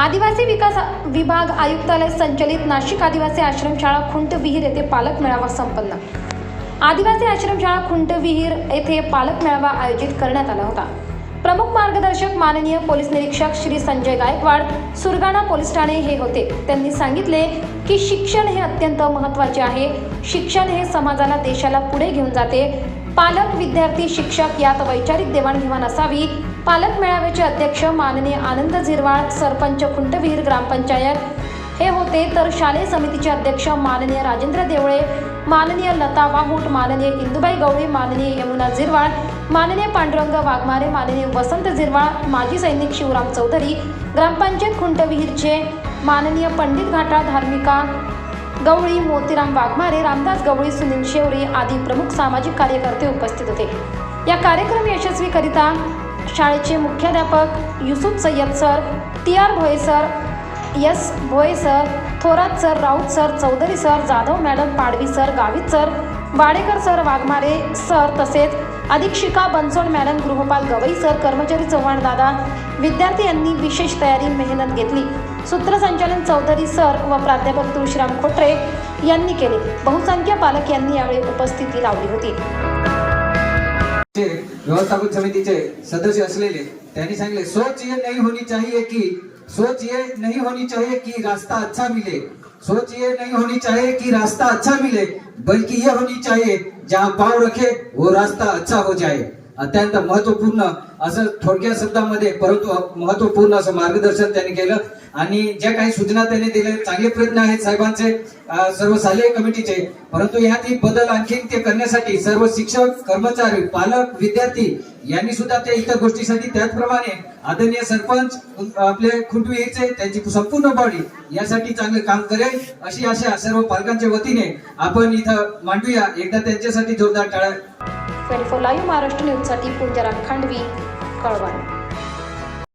आदिवासी विकास विभाग आयुक्तालय संचलित नाशिक आदिवासी आश्रमशाळा खुंट विहीर येथे पालक मेळावा संपन्न. आदिवासी आश्रमशाळा खुंट विहीर येथे पालक मेळावा आयोजित करण्यात आला होता. प्रमुख मार्गदर्शक माननीय पोलीस निरीक्षक श्री संजय गायकवाड सुरगाणा पोलीस ठाणे हे होते. त्यांनी सांगितले की शिक्षण हे अत्यंत महत्त्वाचे आहे. शिक्षण हे समाजाला देशाला पुढे घेऊन जाते. पालक विद्यार्थी शिक्षक यात वैचारिक देवाणघेवाण असावी. पालक मेळाव्याचे अध्यक्ष माननीय आनंद झिरवाळ सरपंच खुंटविहीर ग्रामपंचायत. हे होते तर शालेय समितीचे अध्यक्ष माननीय राजेंद्र देवळे माननीय लता वाहूट माननीय इंदुबाई गवळी माननीय यमुना झिरवाळ माननीय पांडुरंग वाघमारे माननीय वसंत झिरवाळ माजी सैनिक शिवराम चौधरी ग्रामपंचायत खुंटविहीरचे माननीय पंडित घाटा धार्मिका गवळी मोतीराम वाघमारे रामदास गवळी सुनील शेवरी आदी प्रमुख सामाजिक कार्यकर्ते उपस्थित होते. या कार्यक्रम यशस्वीकरिता शाळेचे मुख्याध्यापक Yusuf Sayyad sir T R Bhoye sir S Bhoye sir Thorat sir Raut sir Chaudhari sir Jadhav madam Padvi sir Gavit sir Wadekar sir Waghmare sir तसेच अधीक्षिका बनसोड मॅडम गृहपाल गवई सर कर्मचारी चव्हाण दादा विद्यार्थी यांनी विशेष तयारी मेहनत घेतली. सूत्रसंचालन चौधरी सर व प्राध्यापक तुळशीराम खोटरे यांनी केले. बहुसंख्य पालक यांनी यावेळी उपस्थिती लावली होती. व्यवस्थापन समितीचे सदस्य असलेले त्यांनी सांगले सोच ये नहीं होनी चाहिए कि सोच ये नहीं होनी चाहिए कि रास्ता अच्छा मिले. सोच ये नहीं होनी चाहिए कि रास्ता अच्छा मिले बल्कि ये होनी चाहिए जहाँ पाव रखे वो रास्ता अच्छा हो जाए. अत्यंत महत्त्वपूर्ण असं थोडक्या शब्दामध्ये परंतु महत्त्वपूर्ण असं मार्गदर्शन त्यांनी केलं. आणि ज्या काही सूचना त्यांनी दिल्या चांगले प्रयत्न आहेत साहेबांचे सर्व शालेय कमिटीचे परंतु यात बदल आणखीन ते करण्यासाठी सर्व शिक्षक कर्मचारी पालक विद्यार्थी यांनी सुद्धा त्या इतर गोष्टीसाठी त्याचप्रमाणे आदरणीय सरपंच आपले खुंटविहीरचे त्यांची संपूर्ण बॉडी यासाठी चांगलं काम करेल अशी आशा सर्व पालकांच्या वतीने आपण इथं मांडूया. एकदा त्यांच्यासाठी जोरदार टाळ्या ट्वेंटी फोर लाईव्ह महाराष्ट्र न्यूजसाठी पुंजरा खांडवी कळवण.